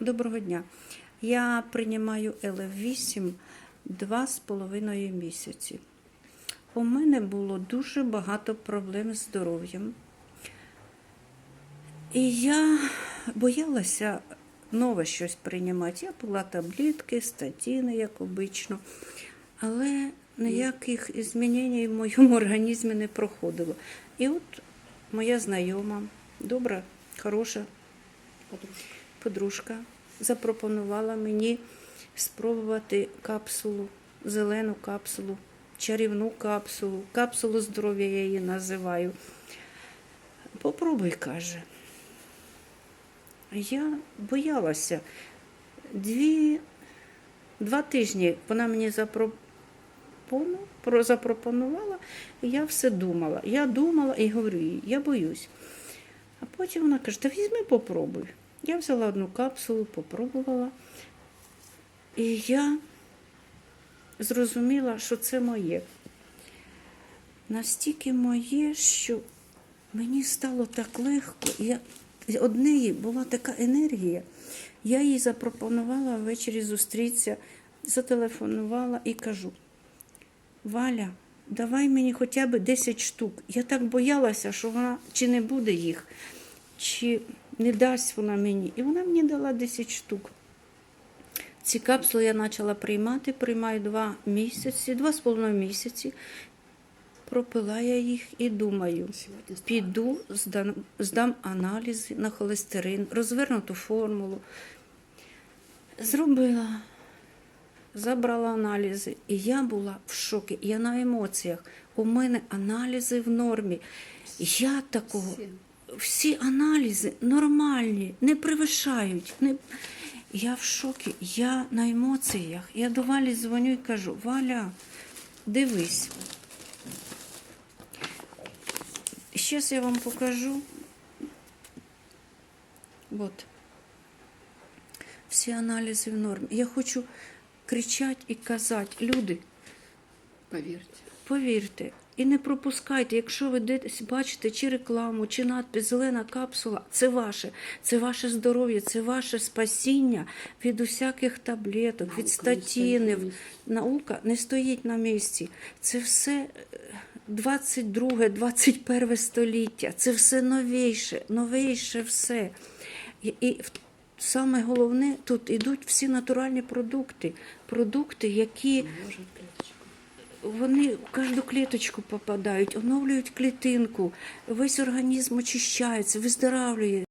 Доброго дня. Я приймаю ЛФ8 два з половиною місяці. У мене було дуже багато проблем з здоров'ям. І я боялася нове щось приймати. Я пила таблетки, статіни, як обично. Але ніяких змінень в моєму організмі не проходило. І от моя знайома, добра, хороша подружка запропонувала мені спробувати капсулу, зелену капсулу, чарівну капсулу, капсулу здоров'я я її називаю. Попробуй, каже. Я боялася. Дві, два тижні вона мені запропонувала, і я все думала. Я думала і говорю їй, я боюсь. А потім вона каже, та візьми, попробуй. Я взяла одну капсулу, попробувала. І я зрозуміла, що це моє. Настільки моє, що мені стало так легко. Я, од неї була така енергія. Я їй запропонувала ввечері зустрітися, зателефонувала і кажу: Валя, давай мені хоча б 10 штук. Я так боялася, що вона чи не буде їх, чи не дасть вона мені. І вона мені дала 10 штук. Ці капсули я почала приймати, приймаю два місяці, два з половиною місяці. Пропила я їх і думаю, піду, здам, здам аналізи на холестерин, розвернуту формулу. Зробила, забрала аналізи, і я була в шокі. Я на емоціях. У мене аналізи в нормі. Я такого, всі аналізи нормальні, не превишають. Не... Я в шокі, я на емоціях. Я до Валі дзвоню і кажу: Валя, дивись. Зараз я вам покажу. От. Всі аналізи в нормі. Я хочу кричати і казати, люди, Повірте. повірте, і не пропускайте, якщо ви десь бачите чи рекламу, чи надпис зелена капсула, це ваше, це ваше здоров'я, це ваше спасіння від усяких таблеток, від Наука не статінів. Наука не стоїть на місці. Це все 22, 21 століття. Це все новіше, новіше все. І, і саме головне, тут йдуть всі натуральні продукти. Продукти, які. Вони в кожну клеточку попадають, оновлюють клітинку, весь організм очищається, виздоравлює.